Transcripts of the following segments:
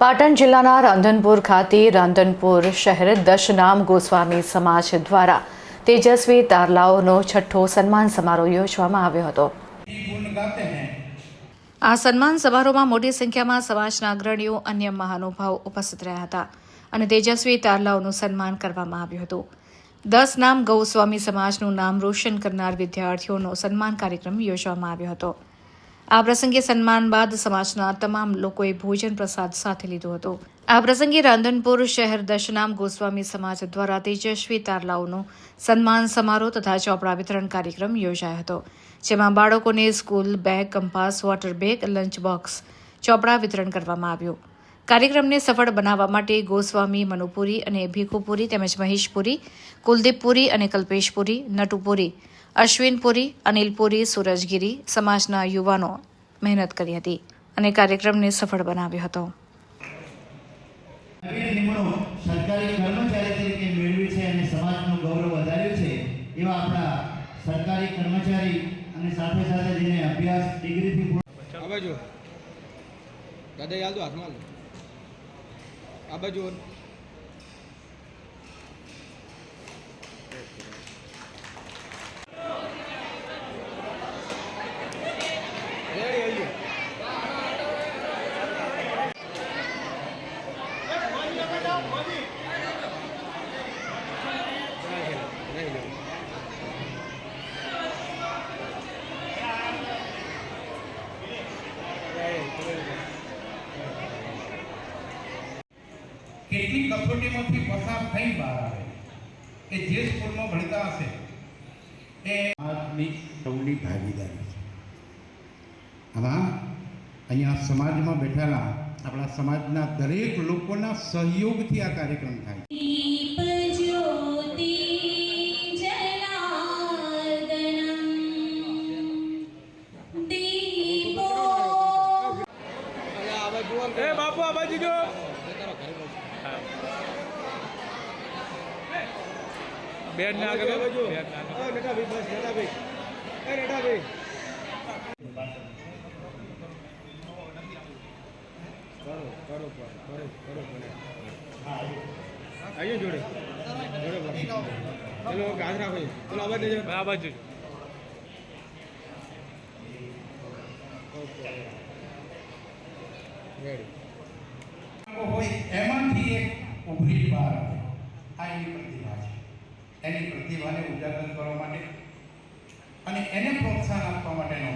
પાટણ જિલ્લાના રાંધનપુર ખાતે રાંધનપુર શહેર દશનામ ગોસ્વામી સમાજ દ્વારા તેજસ્વી તારલાઓનો છઠ્ઠો સન્માન સમારોહ યોજવામાં આવ્યો હતો. આ સન્માન સમારોહમાં મોટી સંખ્યામાં સમાજના અગ્રણીઓ અન્ય મહાનુભાવો ઉપસ્થિત રહ્યા હતા અને તેજસ્વી તારલાઓનું સન્માન કરવામાં આવ્યું હતું. દસ નામ ગૌસ્વામી સમાજનું નામ રોશન કરનાર વિદ્યાર્થીઓનો સન્માન કાર્યક્રમ યોજવામાં આવ્યો હતો. આ પ્રસંગે સન્માન બાદ સમાજના તમામ લોકોએ ભોજન પ્રસાદ સાથે લીધો હતો. આ પ્રસંગે રાંધનપુર શહેર દશનામ ગોસ્વામી સમાજ દ્વારા તેજસ્વી તારલાઓનો સન્માન સમારોહ તથા ચોપડા વિતરણ કાર્યક્રમ યોજાયો હતો, જેમાં બાળકોને school bag, compass, water bag, lunch box, ચોપડા વિતરણ કરવામાં આવ્યું. કાર્યક્રમને સફળ બનાવવા માટે ગોસ્વામી મનુપુરી અને ભીખુપુરી તેમજ મહેશપુરી, કુલદીપપુરી અને કલ્પેશપુરી, નટુપુરી અશ્વિનપુરી અનિલપુરી સૂરજગીરી સમાજના યુવાનો મહેનત કરી હતી અને કાર્યક્રમને સફળ બનાવ્યો હતો. સરકારી કર્મચારી તરીકે મેળવી છે અને સમાજનું ગૌરવ વધાર્યું છે એવા આપણા સરકારી કર્મચારી અને સાથે સાથે જેને અભ્યાસ ડિગ્રીથી આ બાજુ. દાદા યાદ હાથમાં આ બાજુ રેડી આવી જાઓ. રહી જાઓ. એવી કસોટીમાંથી પસાર થઈ બહાર આવે. કે જે સ્કૂલમાં ભણતા હશે એ આજની સૌની ભાગીદારી છે. આમાં અહીંયા સમાજમાં બેઠેલા આપણા સમાજના દરેક લોકોના સહયોગથી આ કાર્યક્રમ થાય. બાપુ આબાજી જો બેન ના આગળ કરો કરો કરો કરો. આવીએ જોડે. જોડે પણ. ચલો ગાજરા ભાઈ. ચલો આ બાજુ આ બાજુ ઓકે. રેડી હોય એમાંથી એક ઉભરી બહાર આવે. આ એની પ્રતિભા એની પ્રતિભાને ઉજાગર કરવા માટે અને એને પ્રોત્સાહન આપવા માટેનો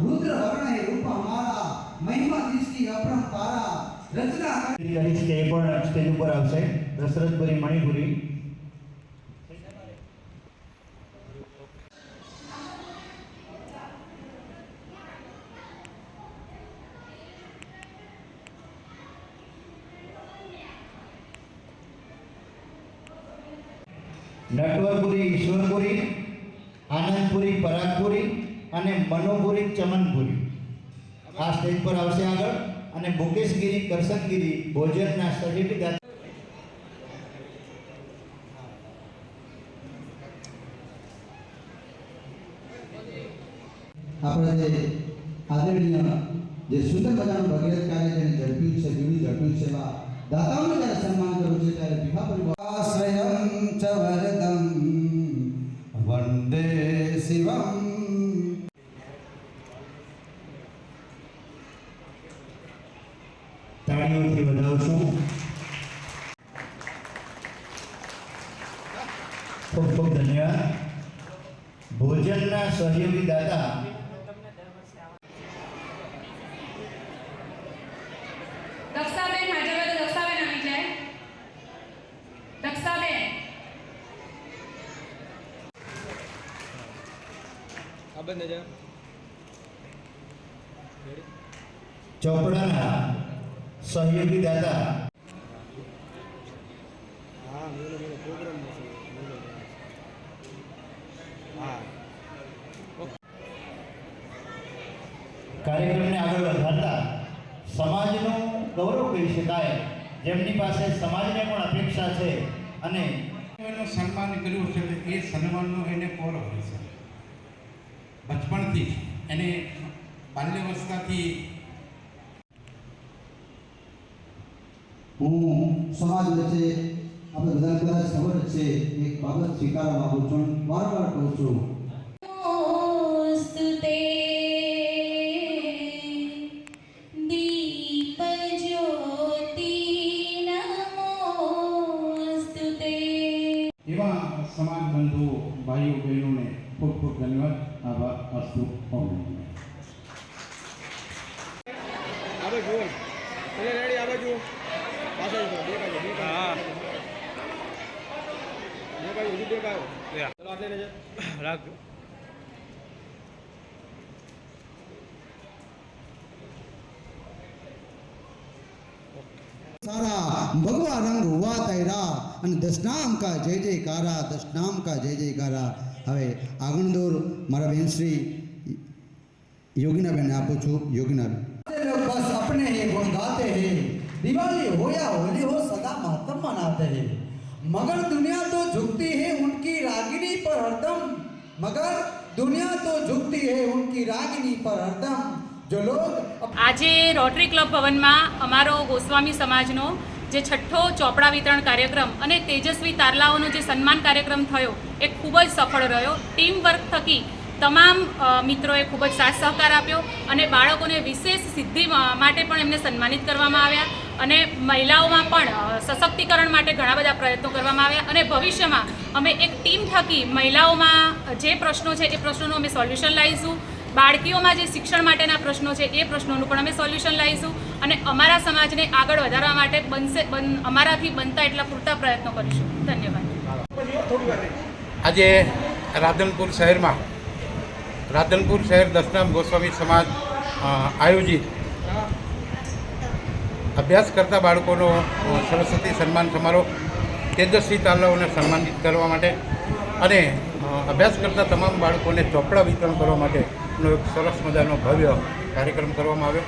રુદ્ર વર્ણે રૂપ અમારા મહિમા દૃષ્ટિ અપરંપારા રચના કરી છે એ પણ સ્ટેજ ઉપર આવશે. દશરથપુરી મણિપુરી. નટવરપુરી, ઈશ્વરપુરી, આનંદપુરી, પરાગપુરી અને મનોપુરી, ચમનપુરી. આ સ્ટેજ પર આવશે આગળ અને મુકેશગીરી કરસનગીરી ભોજનના સર્ટિફિકેટ આપણે જે આદરણીય જે સુંદર મજાનું ભગીરથ કાર્ય જેને ઝડપ્યું છે બીડી ઝડપ્યું છે દાતાઓનું જ્યારે સન્માન કરવું છે, ત્યારે વિભા પરિવાર ચ વરદમ વંદે શિવમ તાળીઓથી વધાવશું ખૂબ ખૂબ ધન્યવાદ ભોજનના સહયોગી દાતા દક્ષાબેન હાજર હોય તો દક્ષાબેન આવી જાય દક્ષાબેન આ બંધ જા ચોપડાના સહયોગી દાદા. હા બોલો બોલો પ્રોગ્રામ બોલો હા. કાર્યક્રમને આગળ વધારતા સમાજનું ગૌરવ કહી શકાય. જેમની પાસે સમાજને પણ અપેક્ષા છે અને એનું સન્માન કર્યું છે એ સન્માનનો એને કોર હોય છે. બચપણથી એને બાલ્યાવસ્થાથી હું સમાજ વચ્ચે આપણે બધા બધા ખબર છે એક બાબત સ્વીકારવા માંગુ છું વારંવાર કહું છું. એવા સમાજ બંધુઓ ભાઈઓ બહેનોને ખૂબ ખૂબ ધન્યવાદ આભાર. અસ્તુ ઓમ નમઃ. આ બાજુ જુઓ એટલે રેડી આ બાજુ પાછળ જુઓ દેખાજો દેખાજો દેખાયો હજુ દેખાયો ચલો આટલે લેજે રાખજો સારા ભગવા રંગ હુવા તૈરા અને દશનામ કા જય જયકારા દશનામ કા જય જયકારા હવે આગણદોર મારા બહેન શ્રી યોગીનાબેન આપું છું યોગીનાબેન बस अपने ही गुण गाते हैं दिवाली हो या होली हो सदा मातम मनाते हैं मगर दुनिया तो झुकती है उनकी रागिनी पर हरदम मगर दुनिया तो झुकती है उनकी रागिनी पर हरदम जो लोग આજે રોટરી ક્લબ ભવનમાં અમારો ગોસ્વામી સમાજનો જે છઠ્ઠો ચોપડા વિતરણ કાર્યક્રમ અને તેજસ્વી તારલાઓનો જે સન્માન કાર્યક્રમ થયો, એ ખૂબ જ સફળ રહ્યો. ટીમ વર્ક થકી તમામ મિત્રોએ ખૂબ જ સાથ સહકાર આપ્યો અને બાળકોને વિશેષ સિદ્ધિ માટે પણ એમને સન્માનિત કરવામાં આવ્યા અને મહિલાઓમાં પણ સશક્તિકરણ માટે ઘણા બધા પ્રયત્નો કરવામાં આવ્યા અને ભવિષ્યમાં અમે એક ટીમ થકી મહિલાઓમાં જે પ્રશ્નો છે એ પ્રશ્નોનું અમે સોલ્યુશન લાવીશું. બાળકીઓમાં જે શિક્ષણ માટેના પ્રશ્નો છે એ પ્રશ્નોનું પણ અમે સોલ્યુશન લાવીશું. અને અમારા સમાજને આગળ વધારવા માટે બનશે, બન, અમારાથી બનતા એટલા પૂરતા પ્રયત્નો કરીશું. ધન્યવાદ. આજે રાધનપુર શહેરમાં, રાધનપુર શહેર દસનામ ગોસ્વામી સમાજ આયોજિત અભ્યાસ કરતા બાળકોનો સરસ્વતી સન્માન સમારોહ તેજસ્વી તાલાઓને સન્માનિત કરવા માટે અને અભ્યાસ કરતા તમામ બાળકોને ચોપડા વિતરણ કરવા માટેનો એક સરસ મજાનો ભવ્ય કાર્યક્રમ કરવામાં આવ્યો.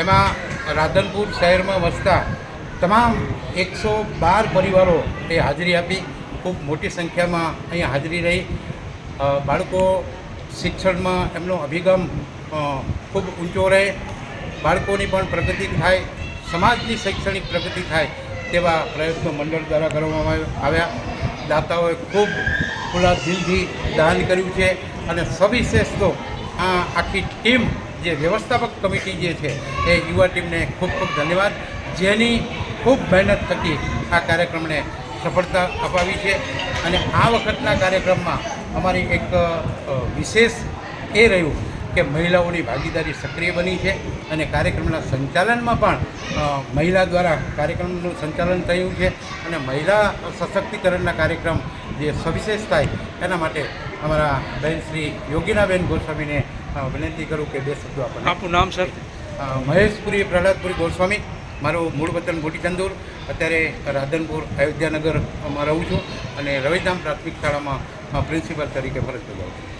એમાં રાધનપુર શહેરમાં વસતા તમામ એકસો બાર પરિવારો એ હાજરી આપી. ખૂબ મોટી સંખ્યામાં અહીંયા હાજરી રહી. બાળકો શિક્ષણમાં એમનો અભિગમ ખૂબ ઊંચો રહે. બાળકોની પણ પ્રગતિ થાય, સમાજની શૈક્ષણિક પ્રગતિ થાય તેવા પ્રયત્નો મંડળ દ્વારા કરવામાં આવ્યા- દાતાઓએ ખૂબ ખુલ્લા દિલથી દાન કર્યું છે અને સવિશેષ તો આ આખી ટીમ જે વ્યવસ્થાપક કમિટી જે છે, એ યુવા ટીમને ખૂબ ખૂબ ધન્યવાદ. જેની ખૂબ મહેનત થકી આ કાર્યક્રમને સફળતા અપાવી છે. અને આ વખતના કાર્યક્રમમાં અમારી એક વિશેષ એ રહ્યું કે મહિલાઓની ભાગીદારી સક્રિય બની છે અને કાર્યક્રમના સંચાલનમાં પણ મહિલા દ્વારા કાર્યક્રમનું સંચાલન થયું છે. અને મહિલા સશક્તિકરણના કાર્યક્રમ જે સવિશેષ થાય, એના માટે અમારા બહેન શ્રી યોગીનાબેન ગોસ્વામીને વિનંતી કરું કે બે શબ્દો આપણને. આપનું નામ સર? મહેશપુરી પ્રહલાદપુરી ગોસ્વામી મારું મૂળ વતન મોટીચંદુર અત્યારે રાધનપુર અયોધ્યાનગરમાં રહું છું અને રવિધામ પ્રાથમિક શાળામાં પ્રિન્સિપલ પ્રિન્સિપાલ તરીકે ફરજ બજાવું છું.